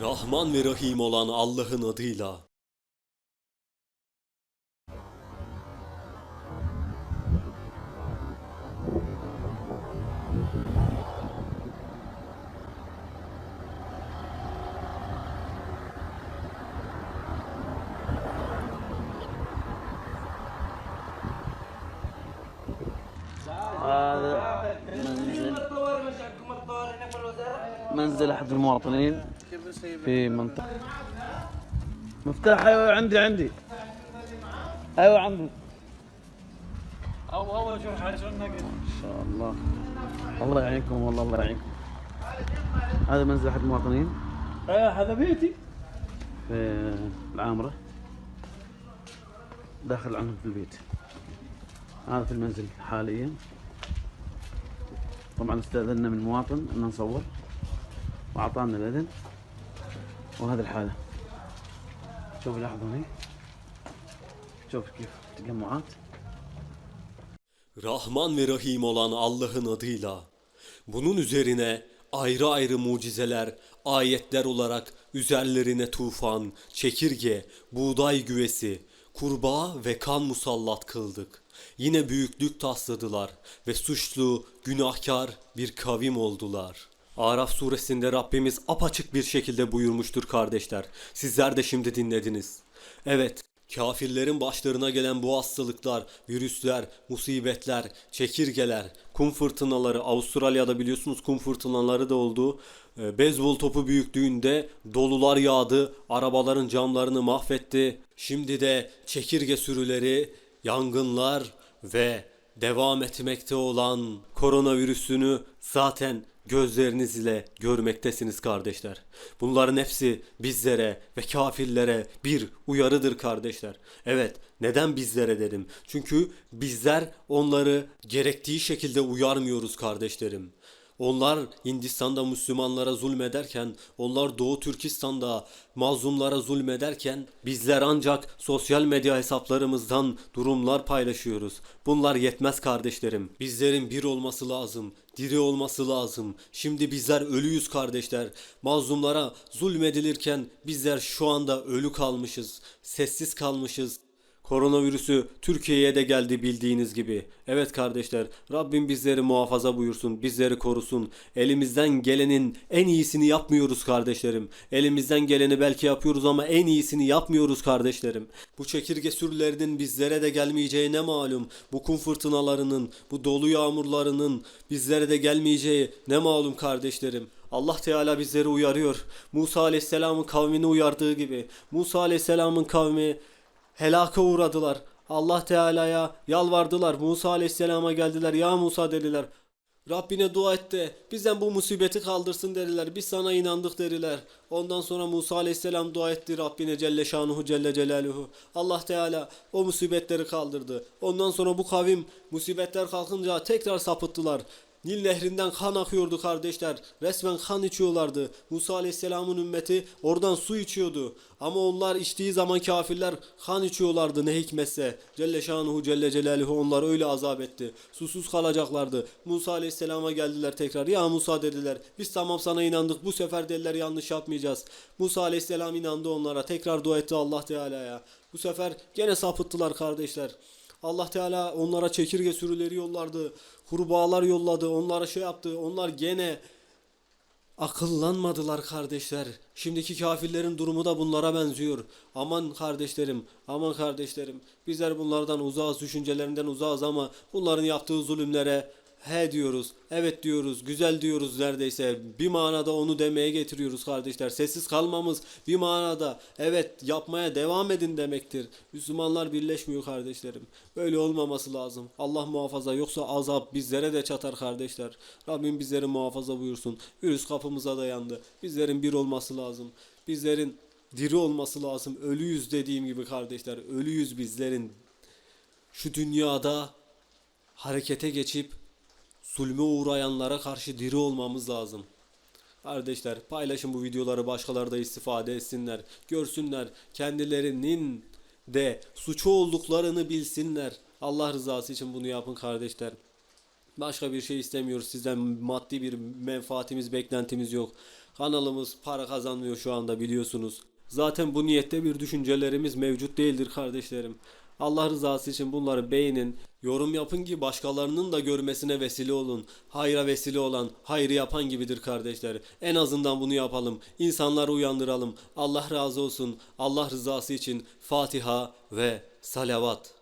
Rahman ve Rahim olan Allah'ın adıyla. منزل أحد المواطنين في منطقة. مفتاح أيوة عندي عندي. أيوة عندي. أو أول شوف النقل إن شاء الله. الله يعينكم والله الله يعينكم هذا منزل أحد المواطنين؟ إيه هذا بيتي. في العامرة. داخل عنهم في البيت. هذا في المنزل حاليا. طبعا استأذنا من مواطن أن نصور. وأعطانا الإذن وهذه الحالة شوف لاحظوا هني شوف كيف تجمعات Rahman ve Rahim olan Allah'ın adıyla. Bunun üzerine ayrı ayrı mucizeler, ayetler olarak üzerlerine tufan, çekirge, buğday güvesi, kurbağa ve kan musallat kıldık. Yine büyüklük tasladılar ve suçlu, günahkar bir kavim oldular. Araf suresinde Rabbimiz apaçık bir şekilde buyurmuştur kardeşler. Sizler de şimdi dinlediniz. Evet, Kafirlerin başlarına gelen bu hastalıklar, virüsler, musibetler, çekirgeler, kum fırtınaları, Avustralya'da biliyorsunuz kum fırtınaları da oldu. Ee, Beyzbol topu büyüklüğünde dolular yağdı, arabaların camlarını mahvetti. Şimdi de çekirge sürüleri, yangınlar ve devam etmekte olan koronavirüsünü zaten gözleriniz ile görmektesiniz kardeşler. Bunların hepsi bizlere ve kafirlere bir uyarıdır kardeşler. Evet, neden bizlere dedim? Çünkü bizler onları gerektiği şekilde uyarmıyoruz kardeşlerim. Onlar Hindistan'da Müslümanlara zulmederken, onlar Doğu Türkistan'da mazlumlara zulmederken bizler ancak sosyal medya hesaplarımızdan durumlar paylaşıyoruz. Bunlar yetmez kardeşlerim. Bizlerin bir olması lazım, diri olması lazım. Şimdi bizler ölüyüz kardeşler. Mazlumlara zulmedilirken bizler şu anda ölü kalmışız, sessiz kalmışız. Koronavirüsü Türkiye'ye de geldi bildiğiniz gibi. Evet kardeşler, Rabbim bizleri muhafaza buyursun, bizleri korusun. Elimizden gelenin en iyisini yapmıyoruz kardeşlerim. Elimizden geleni belki yapıyoruz ama en iyisini yapmıyoruz kardeşlerim. Bu çekirge sürülerinin bizlere de gelmeyeceği ne malum. Bu kum fırtınalarının, bu dolu yağmurlarının bizlere de gelmeyeceği ne malum kardeşlerim. Allah Teala bizleri uyarıyor. Musa Aleyhisselam'ın kavmini uyardığı gibi. Musa Aleyhisselam'ın kavmi helaka uğradılar. Allah Teala'ya yalvardılar. Musa Aleyhisselam'a geldiler. Ya Musa dediler. Rabbine dua et de bizden bu musibeti kaldırsın dediler. Biz sana inandık dediler. Ondan sonra Musa Aleyhisselam dua etti Rabbine Celle Şanuhu Celle Celaluhu. Allah Teala o musibetleri kaldırdı. Ondan sonra bu kavim musibetler kalkınca tekrar sapıttılar. Nil nehrinden kan akıyordu kardeşler. Resmen kan içiyorlardı. Musa Aleyhisselam'ın ümmeti oradan su içiyordu. Ama onlar içtiği zaman kafirler kan içiyorlardı ne hikmetse. Celle şanuhu Celle Celaluhu onları öyle azap etti. Susuz kalacaklardı. Musa Aleyhisselam'a geldiler tekrar. Ya Musa dediler. Biz tamam sana inandık. Bu sefer dediler yanlış yapmayacağız. Musa Aleyhisselam inandı onlara. Tekrar dua etti Allah Teala'ya. Bu sefer gene sapıttılar kardeşler. Allah Teala onlara çekirge sürüleri yollardı. Kurbağalar yolladı. Onlara şey yaptı. Onlar gene akıllanmadılar kardeşler. Şimdiki kafirlerin durumu da bunlara benziyor. Aman kardeşlerim, aman kardeşlerim. Bizler bunlardan uzağız, düşüncelerinden uzağız ama bunların yaptığı zulümlere he diyoruz, evet diyoruz, güzel diyoruz neredeyse. Bir manada onu demeye getiriyoruz kardeşler. Sessiz kalmamız bir manada evet yapmaya devam edin demektir. Müslümanlar birleşmiyor kardeşlerim. Böyle olmaması lazım. Allah muhafaza yoksa azap bizlere de çatar kardeşler. Rabbim bizleri muhafaza buyursun. Virüs kapımıza dayandı. Bizlerin bir olması lazım. Bizlerin diri olması lazım. Ölüyüz dediğim gibi kardeşler. Ölüyüz bizlerin. Şu dünyada harekete geçip zulme uğrayanlara karşı diri olmamız lazım. Kardeşler paylaşın bu videoları başkaları da istifade etsinler. Görsünler kendilerinin de suçu olduklarını bilsinler. Allah rızası için bunu yapın kardeşler. Başka bir şey istemiyoruz sizden maddi bir menfaatimiz beklentimiz yok. Kanalımız para kazanmıyor şu anda biliyorsunuz. Zaten bu niyette bir düşüncelerimiz mevcut değildir kardeşlerim. Allah rızası için bunları beğenin, yorum yapın ki başkalarının da görmesine vesile olun. Hayra vesile olan, hayrı yapan gibidir kardeşler. En azından bunu yapalım. İnsanları uyandıralım. Allah razı olsun. Allah rızası için Fatiha ve salavat.